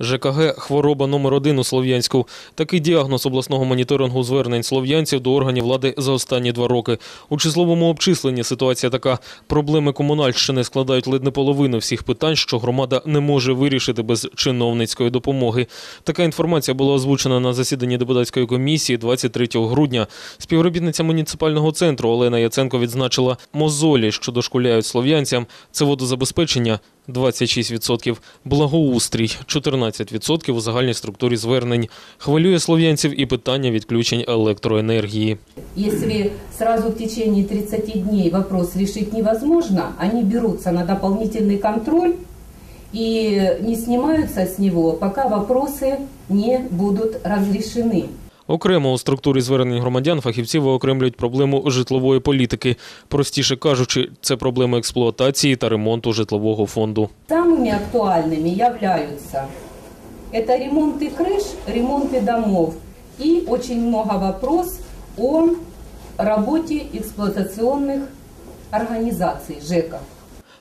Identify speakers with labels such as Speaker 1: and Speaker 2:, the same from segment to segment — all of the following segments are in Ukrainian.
Speaker 1: ЖКГ хвороба номер один у Слов'янську. Такий діагноз обласного моніторингу звернень слов'янців до органів влади за останні два роки. У числовому обчисленні ситуація така: проблеми комунальщини складають ледь не половину всіх питань, що громада не може вирішити без чиновницької допомоги. Така інформація була озвучена на засіданні депутатської комісії 23 грудня. Співробітниця муніципального центру Олена Яценко відзначила мозолі, що дошкуляють слов'янцям. Це водозабезпечення 26%, благоустрій 14% у загальній структурі звернень. Хвилює слов'янців і питання відключень електроенергії.
Speaker 2: Если сразу в течение 30 дней вопрос решить невозможно, они берутся на дополнительный контроль и не снимаются с него, пока вопросы не будут разрешены.
Speaker 1: Окремо у структурі звернень громадян фахівці виокремлюють проблему житлової політики. Простіше кажучи, це проблеми експлуатації та ремонту житлового фонду.
Speaker 2: Самыми актуальными являются это ремонты крыш, ремонты домов и очень много вопрос о работе эксплуатационных организаций ЖЭКов.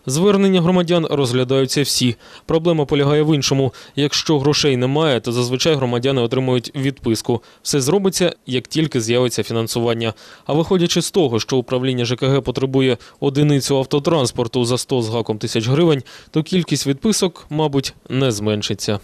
Speaker 1: Звернення громадян розглядаються всі. Проблема полягає в іншому. Якщо грошей немає, то зазвичай громадяни отримують відписку. Все зробиться, як тільки з'явиться фінансування. А виходячи з того, що управління ЖКГ потребує одиницю автотранспорту за 100 з гаком тисяч гривень, то кількість відписок, мабуть, не зменшиться.